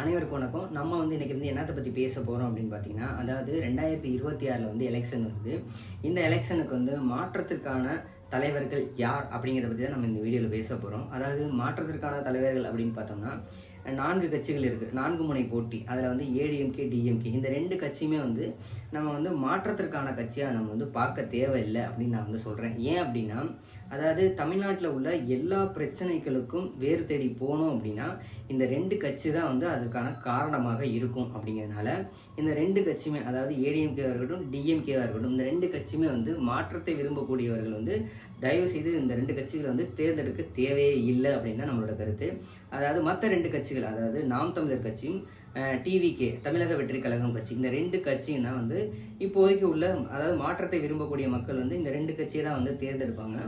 அனைவருக்கும் வணக்கம். நம்ம வந்து இன்னைக்கு வந்து என்னத்தை பற்றி பேச போகிறோம் அப்படின்னு பார்த்தீங்கன்னா அதாவது ரெண்டாயிரத்தி இருபத்தி ஆறில் வந்து எலெக்ஷன் வருது. இந்த எலெக்ஷனுக்கு வந்து மாற்றத்திற்கான தலைவர்கள் யார் அப்படிங்கிறத பற்றி தான் நம்ம இந்த வீடியோவில் பேச போகிறோம் அதாவது மாற்றத்திற்கான தலைவர்கள் அப்படின்னு பார்த்தோம்னா நான்கு கட்சிகள் இருக்குது நான்கு முனை போட்டி. அதில் வந்து ஏடிஎம்கே டிஎம்கே இந்த ரெண்டு கட்சியுமே வந்து நம்ம வந்து மாற்றத்திற்கான கட்சியாக நம்ம வந்து பார்க்க தேவையில்லை அப்படின்னு நான் வந்து சொல்கிறேன் ஏன் அப்படின்னா அதாவது தமிழ்நாட்டில் உள்ள எல்லா பிரச்சனைகளுக்கும் வேறு தேடி போனோம் அப்படின்னா இந்த ரெண்டு கட்சி தான் வந்து அதுக்கான காரணமாக இருக்கும் அப்படிங்கிறதுனால இந்த ரெண்டு கட்சியுமே அதாவது ஏடிஎம்கேவாக இருக்கட்டும் டிஎம்கேவாக இருக்கட்டும் இந்த ரெண்டு கட்சியுமே வந்து மாற்றத்தை விரும்பக்கூடியவர்கள் வந்து தயவு செய்து இந்த ரெண்டு கட்சிகளை வந்து தேர்ந்தெடுக்க தேவையே இல்லை அப்படின்னு தான் நம்மளோட கருத்து. அதாவது மற்ற ரெண்டு கட்சிகள் அதாவது நாம் தமிழர் கட்சியும் டிவிகே தமிழக வெற்றி கழகம் கட்சி இந்த ரெண்டு கட்சியும் தான் வந்து இப்போதைக்கு உள்ள அதாவது மாற்றத்தை விரும்பக்கூடிய மக்கள் வந்து இந்த ரெண்டு கட்சியை தான் வந்து தேர்ந்தெடுப்பாங்க.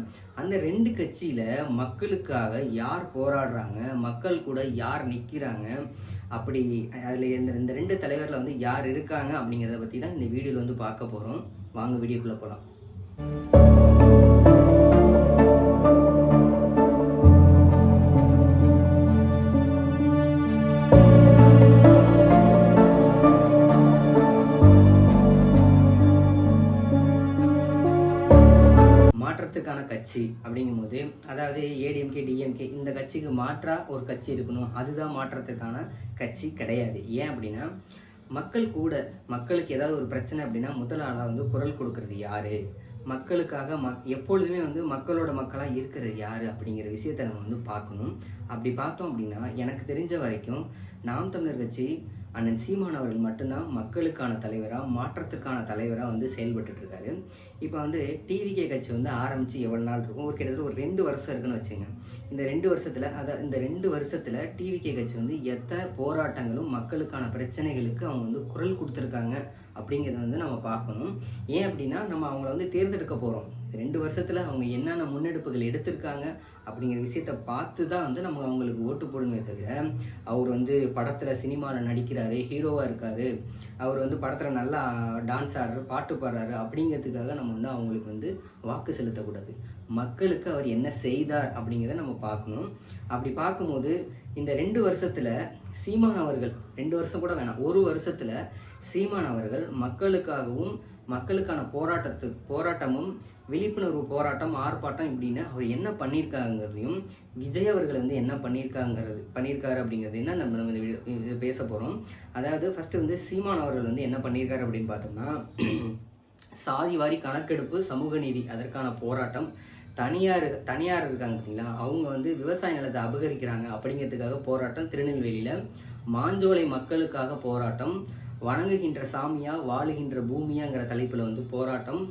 அந்த ரெண்டு கட்சியில் மக்களுக்காக யார் போராடுறாங்க மக்கள் கூட யார் நிற்கிறாங்க அப்படி அதில் இந்த இந்த ரெண்டு தலைவரில் வந்து யார் இருக்காங்க அப்படிங்கிறத பற்றி தான் இந்த வீடியோவில் வந்து பார்க்க போகிறோம் வாங்க வீடியோக்குள்ளே போகலாம் மாற்றத்துக்கான கட்சி அப்படிங்கும்போது அதாவது ஏடிஎம்கே டிஎம்கே இந்த கட்சிக்கு மாற்றா ஒரு கட்சி இருக்கணும். அதுதான் மாற்றத்துக்கான கட்சி கிடையாது. ஏன் அப்படின்னா மக்கள் கூட மக்களுக்கு ஏதாவது ஒரு பிரச்சனை அப்படின்னா முதல் வந்து குரல் கொடுக்கறது யாரு? மக்களுக்காக மக் எப்பொழுதுமே வந்து மக்களோட மக்களாக இருக்கிறது யாரு அப்படிங்கிற விஷயத்தை நம்ம வந்து பார்க்கணும். அப்படி பார்த்தோம் அப்படின்னா எனக்கு தெரிஞ்ச வரைக்கும் நாம் தமிழர் கட்சி அண்ணன் சீமான் அவர்கள் மட்டும்தான் மக்களுக்கான தலைவராக மாற்றத்துக்கான தலைவராக வந்து செயல்பட்டுட்டு இருக்காரு இப்போ வந்து டிவிகே கட்சி வந்து ஆரம்பித்து எவ்வளோ நாள் இருக்கும்? ஒரு கிட்டத்தட்ட ஒரு ரெண்டு வருஷம் இருக்குன்னு வச்சுங்க இந்த ரெண்டு வருஷத்தில் அதை இந்த ரெண்டு வருஷத்தில் டிவிகே கட்சி வந்து எத்தனை போராட்டங்களும் மக்களுக்கான பிரச்சனைகளுக்கு அவங்க வந்து குரல் கொடுத்துருக்காங்க அப்படிங்கிறத வந்து நம்ம பார்க்கணும். ஏன் அப்படின்னா நம்ம அவங்கள வந்து தேர்ந்தெடுக்க போகிறோம் ரெண்டு வருஷத்தில் அவங்க என்னென்ன முன்னெடுப்புகள் எடுத்திருக்காங்க அப்படிங்கிற விஷயத்த பார்த்து தான் வந்து நம்ம அவங்களுக்கு ஓட்டு போடணுமே தவிர அவர் வந்து படத்தில் சினிமாவில் நடிக்கிறாரு ஹீரோவாக இருக்கார் அவர் வந்து படத்தில் நல்லா டான்ஸ் ஆடுறாரு பாட்டு பாடுறாரு அப்படிங்கிறதுக்காக நம்ம வந்து அவங்களுக்கு வந்து வாக்கு செலுத்தக்கூடாது. மக்களுக்கு அவர் என்ன செய்தார் அப்படிங்கிறத நம்ம பார்க்கணும். அப்படி பார்க்கும்போது இந்த ரெண்டு வருஷத்தில் சீமான் அவர்கள் ரெண்டு வருஷம் கூட வேணாம் ஒரு வருஷத்தில் சீமான் அவர்கள் மக்களுக்காகவும் மக்களுக்கான போராட்டத்து போராட்டமும் விழிப்புணர்வு போராட்டம் ஆர்ப்பாட்டம் இப்படின்னு அவர் என்ன பண்ணியிருக்காங்கிறதையும் விஜய் அவர்கள் வந்து என்ன பண்ணியிருக்காங்கிறது பண்ணியிருக்காரு அப்படிங்கிறது என்ன நம்ம நம்ம இது பேச போகிறோம் அதாவது ஃபர்ஸ்ட் வந்து சீமான் அவர்கள் வந்து என்ன பண்ணியிருக்காரு அப்படின்னு பார்த்தோம்னா சாதி வாரி கணக்கெடுப்பு சமூக நீதி அதற்கான போராட்டம் தனியார் தனியார் இருக்காங்க பார்த்தீங்களா அவங்க வந்து விவசாய நிலத்தை அபகரிக்கிறாங்க அப்படிங்கிறதுக்காக போராட்டம் திருநெல்வேலியில். மாஞ்சோலை மக்களுக்காக போராட்டம் வணங்குகின்ற சாமியா வாழுகின்ற பூமியாங்கிற தலைப்பில் வந்து போராட்டம்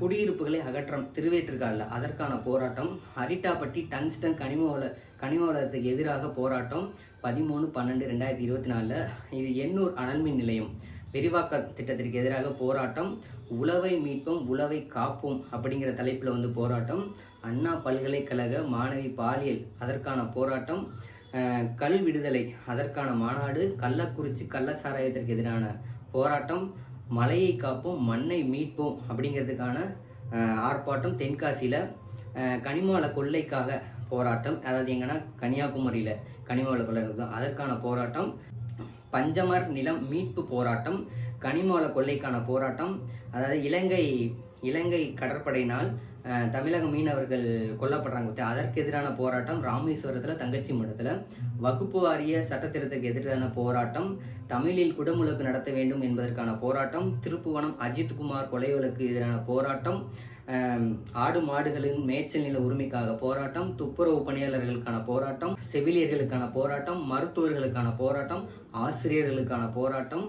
குடியிருப்புகளை அகற்றம் திருவேற்றுக்காலில் அதற்கான போராட்டம் அரிட்டாப்பட்டி டங்ஸ்டன் கனிம வள கனிம வளத்துக்கு எதிராக போராட்டம் பதிமூணு பன்னெண்டு ரெண்டாயிரத்தி இருபத்தி நாலில். இது எண்ணூர் அனல்மின் நிலையம். விரிவாக்க திட்டத்திற்கு எதிராக போராட்டம் உழவை மீட்போம் உழவை காப்போம் அப்படிங்கிற தலைப்பில் வந்து போராட்டம். அண்ணா பல்கலைக்கழக மாணவி பாலியல் அதற்கான போராட்டம். கல் விடுதலை அதற்கான மாநாடு கள்ளக்குறிச்சி கள்ள சாராயத்திற்கு எதிரான போராட்டம். மலையை காப்போம் மண்ணை மீட்போம் அப்படிங்கிறதுக்கான அஹ், ஆர்ப்பாட்டம் தென்காசியில். கனிமாவள கொள்ளைக்காக போராட்டம். அதாவது எங்கன்னா கன்னியாகுமரியில் கனிமாவள கொள்ளை அதற்கான போராட்டம். பஞ்சமர் நிலம் மீட்பு போராட்டம் கனிமால கொள்ளைக்கான போராட்டம் அதாவது இலங்கை இலங்கை கடற்படையினால் தமிழக மீனவர்கள் கொல்லப்படுறாங்க பற்றி அதற்கு எதிரான போராட்டம் ராமேஸ்வரத்தில் தங்கச்சி மடத்தில். வகுப்பு வாரிய சட்டத்திட்டத்துக்கு எதிரான போராட்டம் தமிழில் குடமுழுக்கு நடத்த வேண்டும் என்பதற்கான போராட்டம் திருப்புவனம் அஜித்குமார் கொலை வழக்கு எதிரான போராட்டம் ஆடு மாடுகளின் மேய்ச்சல் நில உரிமைக்காக போராட்டம் துப்புரவு பணியாளர்களுக்கான போராட்டம் செவிலியர்களுக்கான போராட்டம் மருத்துவர்களுக்கான போராட்டம் ஆசிரியர்களுக்கான போராட்டம்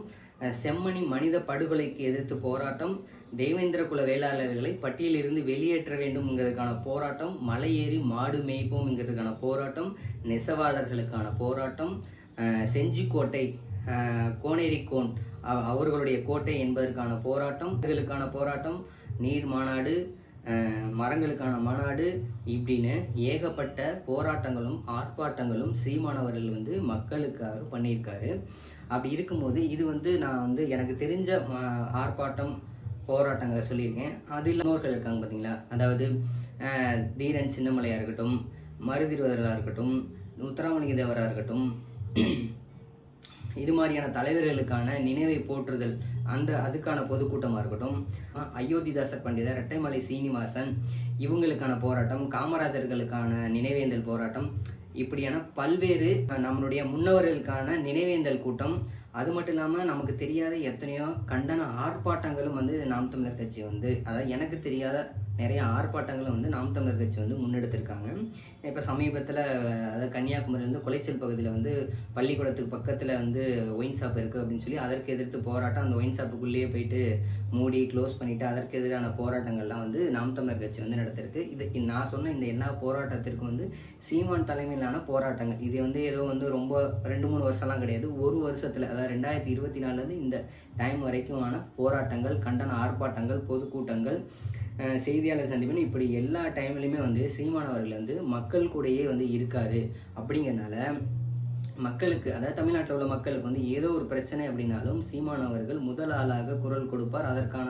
செம்மணி மனித படுகொலைக்கு எதிர்த்து போராட்டம் தெய்வேந்திர குல வேளாளர்களை பட்டியலிருந்து வெளியேற்ற வேண்டும்ங்கிறதுக்கான போராட்டம் மலை ஏறி மாடு மேய்ப்போம்ங்கிறதுக்கான போராட்டம் நெசவாளர்களுக்கான போராட்டம் செஞ்சிக்கோட்டை கோனேரிக்கோன் அவர்களுடைய கோட்டை என்பதற்கான போராட்டம் இதுகளுக்கான போராட்டம் நீர் மாநாடு மரங்களுக்கான மாநாடு இப்படின்னு ஏகப்பட்ட போராட்டங்களும் ஆர்ப்பாட்டங்களும் சீமானவர்கள் வந்து மக்களுக்காக பண்ணியிருக்காரு. அப்படி இருக்கும்போது இது வந்து நான் வந்து எனக்கு தெரிஞ்ச அஹ், ஆர்ப்பாட்டம் போராட்டங்களை சொல்லியிருக்கேன். அது இல்லாமல் இருக்காங்க பார்த்தீங்களா அதாவது அஹ், தீரன் சின்னமலையாக இருக்கட்டும் மருதிருவதராக இருக்கட்டும் உத்தராமணிக தேவராக இருக்கட்டும் இது மாதிரியான தலைவர்களுக்கான நினைவை போற்றுதல் அந்த அதுக்கான பொதுக்கூட்டமாக இருக்கட்டும் அயோத்திதாசர் பண்டிதர் ரெட்டைமலை சீனிவாசன் இவங்களுக்கான போராட்டம் காமராஜர்களுக்கான நினைவேந்தல் போராட்டம் இப்படியான பல்வேறு நம்மளுடைய முன்னவர்களுக்கான நினைவேந்தல் கூட்டம் அது மட்டும் இல்லாமல் நமக்கு தெரியாத எத்தனையோ கண்டன ஆர்ப்பாட்டங்களும் வந்து நாம் தமிழர் கட்சி வந்து அதாவது எனக்கு தெரியாத நிறைய ஆர்ப்பாட்டங்களை வந்து நாம் தமிழர் கட்சி வந்து முன்னெடுத்திருக்காங்க. இப்போ சமீபத்தில் அதாவது கன்னியாகுமரி வந்து குலைச்சல் பகுதியில் வந்து பள்ளிக்கூடத்துக்கு பக்கத்தில் வந்து ஒயின் ஷாப் இருக்குது அப்படின்னு சொல்லி அதற்கு எதிர்த்து போராட்டம் அந்த ஒயின் ஷாப்புக்குள்ளேயே போயிட்டு மூடி க்ளோஸ் பண்ணிவிட்டு அதற்கு எதிரான போராட்டங்கள்லாம் வந்து நாம் தமிழர் கட்சி வந்து நடத்திருக்கு. இது நான் சொன்ன இந்த எல்லா போராட்டத்திற்கும் வந்து சீமான் தலைமையிலான போராட்டங்கள். இது வந்து ஏதோ வந்து ரொம்ப ரெண்டு மூணு வருஷம்லாம் கிடையாது. ஒரு வருஷத்தில் அதாவது ரெண்டாயிரத்தி இருபத்தி நாலுலேருந்து இந்த டைம் வரைக்குமான போராட்டங்கள் கண்டன ஆர்ப்பாட்டங்கள் பொதுக்கூட்டங்கள் செய்தியாளர் சந்திப்புன்னு இப்படி எல்லா டைம்லையுமே வந்து சீமான் அவர்கள் வந்து மக்கள் கூடயே வந்து இருக்காரு. அப்படிங்கிறனால மக்களுக்கு அதாவது தமிழ்நாட்டில் உள்ள மக்களுக்கு வந்து ஏதோ ஒரு பிரச்சனை அப்படின்னாலும் சீமான் அவர்கள் முதல் ஆளாக குரல் கொடுப்பார். அதற்கான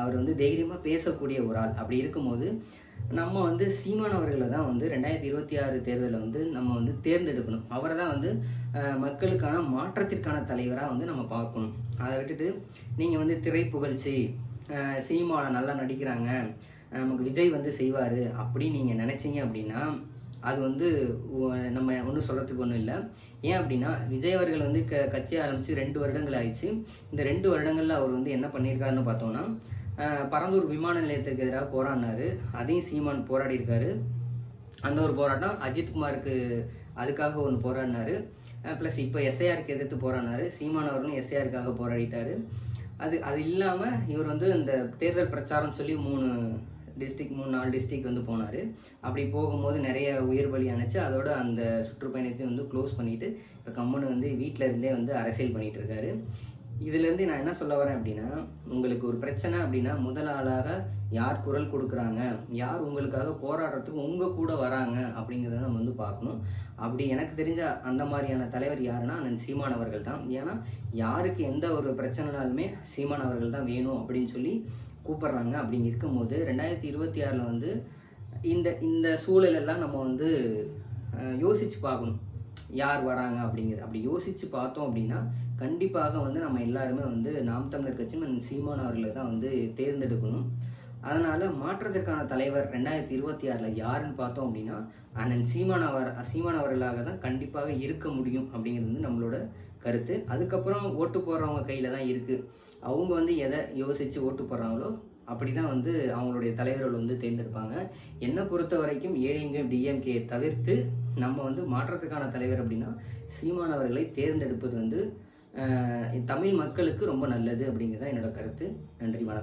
அவர் வந்து தைரியமாக பேசக்கூடிய ஒரு ஆள். அப்படி இருக்கும்போது நம்ம வந்து சீமான் அவர்களை தான் வந்து ரெண்டாயிரத்தி இருபத்தி ஆறு தேர்தலில் வந்து நம்ம வந்து தேர்ந்தெடுக்கணும். அவரை தான் வந்து அஹ், மக்களுக்கான மாற்றத்திற்கான தலைவராக வந்து நம்ம பார்க்கணும். அதை விட்டுட்டு நீங்கள் வந்து திரை புகழ்ச்சி சீமானை நல்லா நடிக்கிறாங்க நமக்கு விஜய் வந்து செய்வார் அப்படின்னு நீங்கள் நினச்சிங்க அப்படின்னா அது வந்து நம்ம ஒன்றும் சொல்கிறதுக்கு ஒன்றும் இல்லை. ஏன் அப்படின்னா விஜய் அவர்கள் வந்து க கட்சி ஆரம்பித்து ரெண்டு வருடங்கள் ஆயிடுச்சு. இந்த ரெண்டு வருடங்களில் அவர் வந்து என்ன பண்ணியிருக்காருன்னு பார்த்தோம்னா பரந்தூர் விமான நிலையத்திற்கு எதிராக போராடினாரு. அதையும் சீமான் போராடி இருக்காரு. அந்த ஒரு போராட்டம் அஜித்குமாருக்கு அதுக்காக ஒன்று போராடினாரு. ப்ளஸ் இப்போ எஸ்ஐஆருக்கு எதிர்த்து போராடினாரு. சீமான் அவர்களும் எஸ்ஐஆருக்காக போராடிட்டார். அது அது இல்லாமல் இவர் வந்து இந்த தேர்தல் பிரச்சாரம் சொல்லி மூணு டிஸ்ட்ரிக் மூணு நாலு டிஸ்ட்ரிக் வந்து போனார். அப்படி போகும்போது நிறைய உயிர் பலி அணைச்சு அதோட அந்த சுற்றுப்பயணத்தையும் வந்து க்ளோஸ் பண்ணிவிட்டு இப்போ கம்முன்னு வந்து வீட்டில் இருந்தே வந்து அரசியல் பண்ணிகிட்டு இருக்காரு. இதுலேருந்து நான் என்ன சொல்ல வரேன் அப்படின்னா உங்களுக்கு ஒரு பிரச்சனை அப்படின்னா முதல் ஆளாக யார் குரல் கொடுக்குறாங்க யார் உங்களுக்காக போராடுறதுக்கு உங்கள் கூட வராங்க அப்படிங்கிறத நம்ம வந்து பார்க்கணும். அப்படி எனக்கு தெரிஞ்ச அந்த மாதிரியான தலைவர் யாருன்னா நான் சீமான் அவர்கள் தான். ஏன்னா யாருக்கு எந்த ஒரு பிரச்சனைனாலுமே சீமான் அவர்கள் தான் வேணும் அப்படின்னு சொல்லி கூப்பிட்றாங்க. அப்படின்னு இருக்கும்போது ரெண்டாயிரத்தி இருபத்தி ஆறில் வந்து இந்த இந்த சூழலெல்லாம் நம்ம வந்து யோசித்து பார்க்கணும். யார் வராங்க அப்படிங்கிறது அப்படி யோசித்து பார்த்தோம் அப்படின்னா கண்டிப்பாக வந்து நம்ம எல்லாருமே வந்து நாம் தமிழர் கட்சியும் சீமான் அவர்களை தான் வந்து தேர்ந்தெடுக்கணும். அதனால் மாற்றத்திற்கான தலைவர் ரெண்டாயிரத்தி இருபத்தி ஆறில் யாருன்னு பார்த்தோம் அப்படின்னா அண்ணன் சீமானவர் சீமானவர்களாக தான் கண்டிப்பாக இருக்க முடியும் அப்படிங்கிறது வந்து நம்மளோட கருத்து. அதுக்கப்புறம் ஓட்டு போடுறவங்க கையில் தான் இருக்குது அவங்க வந்து எதை யோசித்து ஓட்டு போடுறாங்களோ அப்படி தான் வந்து அவங்களுடைய தலைவர்கள் வந்து தேர்ந்தெடுப்பாங்க. என்னை பொறுத்த வரைக்கும் ஏடிஎம்கே டிஎம்கே தவிர்த்து நம்ம வந்து மாற்றத்துக்கான தலைவர் அப்படின்னா சீமான் அவர்களை தேர்ந்தெடுப்பது வந்து தமிழ் மக்களுக்கு ரொம்ப நல்லது அப்படிங்கிறது தான் என்னோட கருத்து. நன்றி வணக்கம்.